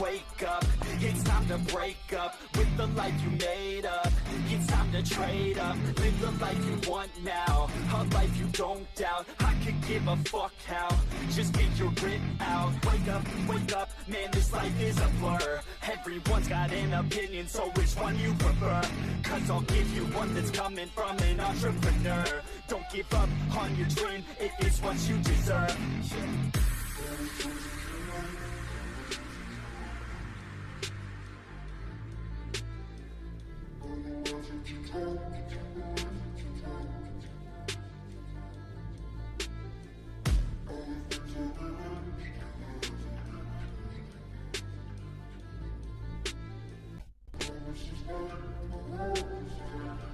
wake up. It's time to break up with the life you made up. It's time to trade up, live the life you want now. A life you don't doubt. I could give a fuck how. Just get your grit out. Wake up, wake up, man, this life is a blur. Everyone's got an opinion, so which one you prefer? Cause I'll give you one that's coming from an entrepreneur. Don't give up on your dream, it is what you deserve.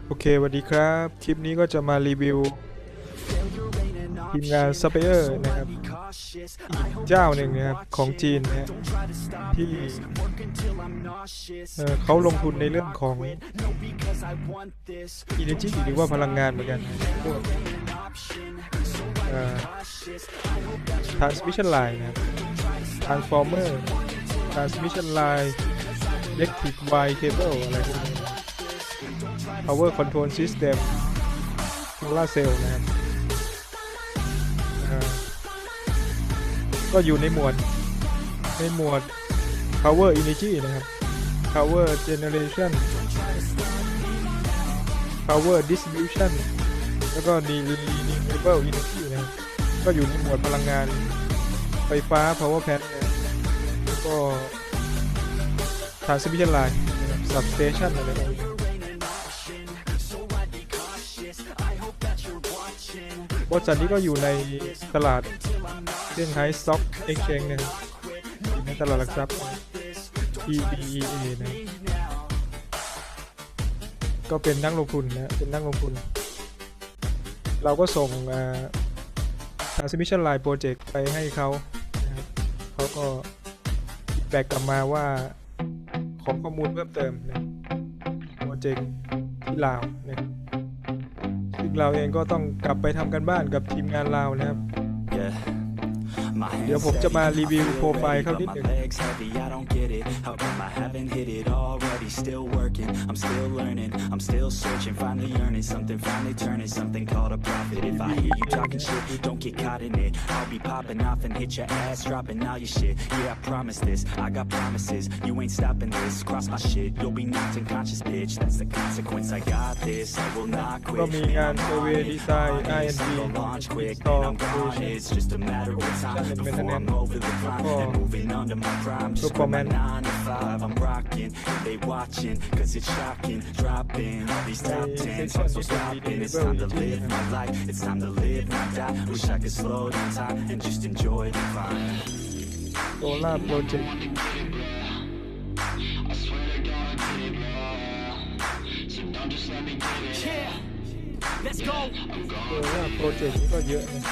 โอเคสวัสดีครับ คลิปนี้ก็จะมารีวิวทีมงาน Supplier นะครับเจ้าหนึ่งนะครับของจีนนะที่เขาลงทุนในเรื่องของ Energy หรือว่าพลังงานเหมือนกันพวกเอ่อ Transmission Line นะครับ Transformer Transmission Line Electric Wire Cable อะไรพวกนี้ Power Control System Solar Cell นะครับก็อยู่ในหมวด ในหมวด Power Energy นะครับ Power Generation Power Distribution แล้วก็ Renewable Energy นะครับก็อยู่ในหมวดพลังงานไฟฟ้า Power Plant นะแล้วก็ Transmission Line นะครับ Substation อะไรพวกนี้ บริษัทนี้ก็อยู่ในตลาดเซี่ยงไฮ้ Stock Exchange นะครับอยู่ในตลาดหลักทรัพย์ TBEA นะก็เป็นนักลงทุนนะเป็นนักลงทุน เราก็ส่งอ่า transmission line project ไปให้เขาเขาก็แบกกลับมาว่าขอข้อมูลเพิ่มเติมนะโปรเจกต์ที่ลาวนะครับ เราเองก็ต้องกลับไปทำกันบ้านกับทีมงานเรานะครับ Yeah. My เดี๋ยว hands ผมจะมา steady, รีวิว I feel โปรไฟล์ ready, เขา but นิด my หนึ่ง legs heavy, I don't get it. How come I haven't hit it already? Still working, I'm still learning, I'm still searching, finally earning something, finally turning something called a profit. If I hear you talking shit, don't get caught in it. I'll be popping off and hit your ass, dropping all your shit. Yeah, I promise this, I got promises. You ain't stopping this, cross my shit, you'll be knocked unconscious, bitch. That's the consequence. I got this, I will not ก็ quit. มี And งาน I'm เซอร์เว on ย์ it, ดีไซน์ on it. R&D So launch quick, ต่อ and I'm โปร gone. It's just a matter of time before I'm over the climb and moving under my prime. Just quit my Superman. nine to five, I'm rocking. And they watching, cause it's shocking. Dropping all these top Hey, tens, attention, so it's stopping. gonna be It's time to delivery. live my life. It's time to live, not die. Wish I could slow down time and just enjoy the climb. โซล่าโปรเจกต์ Yeah, let's go. โซล่าโปรเจกต์นี่ก็เยอะนะ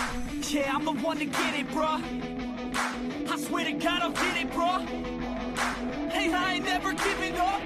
Yeah, I'm the one to get it, bruh. I swear to God, I'll get it, bruh. Hey, I ain't never giving up.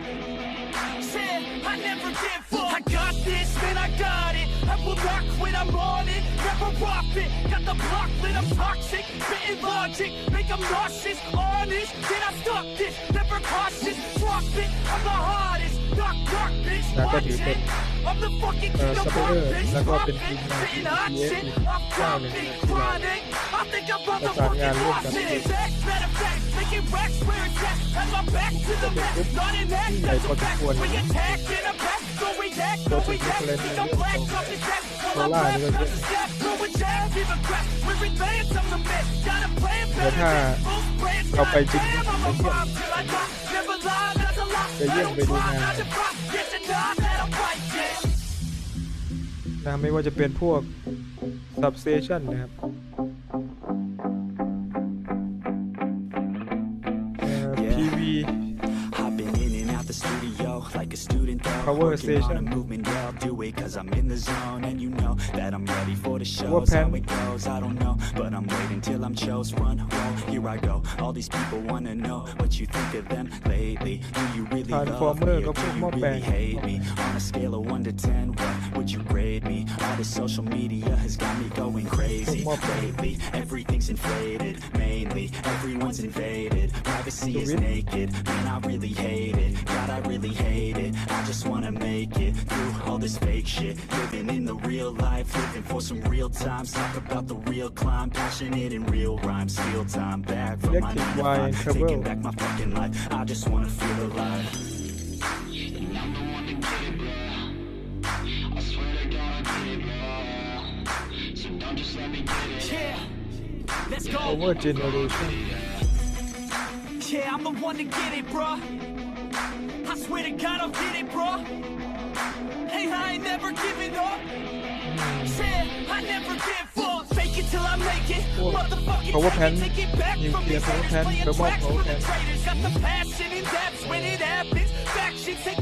Said I never give up. I got this, man, I got it. I will rock when I'm on it. Never rock it. Got the block lit, I'm toxic. Spitting logic, make them nauseous. Honest, did I stop this? Never cautious. Drop it, I'm the hardest. Knock, knock, bitch. Watch it. I'm the fucking king uh, of rock, bitch. Drop it. Sitting hot shit. I'm dropping, grinding. I think I'm motherfucking lost it. Exact matter of fact. making racks where it's at. Have my back to the map. Not an act, that's a fact. We attack in a pack. Don't react, don't react. Think I'm black, off his hat. All I'm left is a step. Throwing jabs, give a crap. We're advanced, I'm the best. Got a plan better than most brands. Got a plan, I'm a rock till I drop. Never lie, that's a lie. I don't try, not to prop. Yes and not, that I'm right, yeah. นะไม่ว่าจะเป็นพวก substation นะครับ like a student though Working on a movement, yeah, I'll do it cause I'm in the zone And you know that I'm ready for the shows. How it goes, I don't know But I'm waiting till I'm chose. Run, roll, here I go. All these people wanna know What you think of them lately. Do you really love me or do you really hate me? On a scale of 1 to 10, what would you grade me? All this social media has got me going crazy. Lately, everything's inflated, mainly Everyone's invaded, privacy is naked. Man, I really hate it, God, I really hate it. I just wanna make it through all this fake shit. Living in the real life, living for some real Talk about the real climb, passionate in real rhymes Steal time back from my 9 to 5 Taking back my fucking life, I just wanna feel alive let's go. Power Generation Yeah, I'm the one to get it, bruh. I swear to God, I'll get it, bruh. Hey, I ain't never giving up. Yeah, I never give up. Fake it till I make it. Oh, Motherfucking take it, take it back from these haters playing tracks for the traitors. Got the passion in depths when it happens. Factions take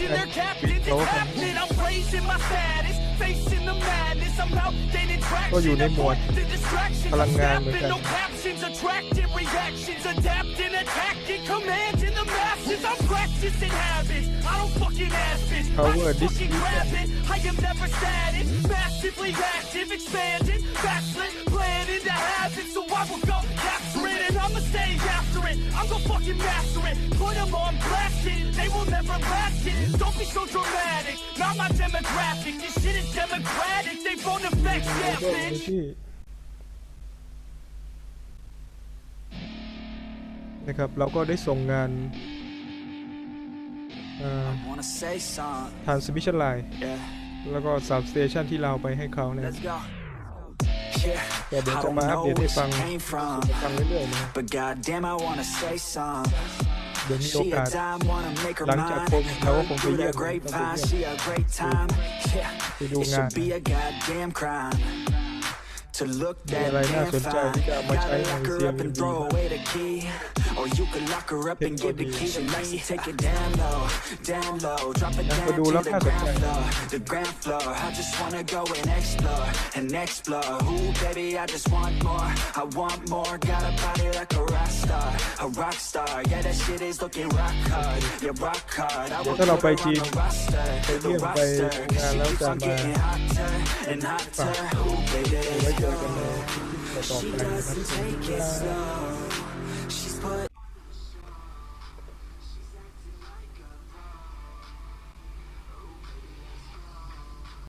in their captains. It's happening, I'm raising my status, facing the madness. I'm out gaining traction, avoid the distractions. I'm snapping, no captions, attracting reactions, adapting, attacking, commanding the masses. I'm practicing habits, I don't fucking ask. I fucking grab it, I am never static. Massively active, expanding, planning to have it, so I will go. It. I'm gonna fucking master it. Put them on blast it. They will never last it. Don't be so dramatic. Not my demographic. This shit is democratic. They won't affect yeah, ก็ bitch. ที่นะครับเราก็ได้ส่งงานเอ่อ Wanna say something, transmission line yeah แล้วก็ substation ที่เราไปให้เขานะครับ Let's go. Yeah, แต่เดี๋ยว I จะ don't มาอัป know เดตให้ where ฟัง she came from, ฟังเรื่อยๆนะครับ but goddamn, I wanna say some. เดี๋ยวมีโอ She กา a ส dime, wanna make her หลังจาก mine. โควิดเราก็คงไป Through เยี่ย the ม grapevine, เราไป she a great time. Yeah, ไปดู it งาน should be a goddamn crime. To look มี that อะไรน่า damn สนใจ fine. ที่จะเอามาใช้ Gotta ใน lock her up and CMUB throw บ้าง away the key. or you could lock her up and get the key. She me take it down low, down low. Drop it down to the ground floor, the ground floor. I just wanna go and explore, and explore. Ooh, baby, I just want more. I want more. Got a body like a rock star, a rock star. Yeah, that shit is looking rock hard. Yeah, rock hard. I want to go on the roster, the roster. Cause she keeps on getting hotter and hotter. She doesn't take it slow.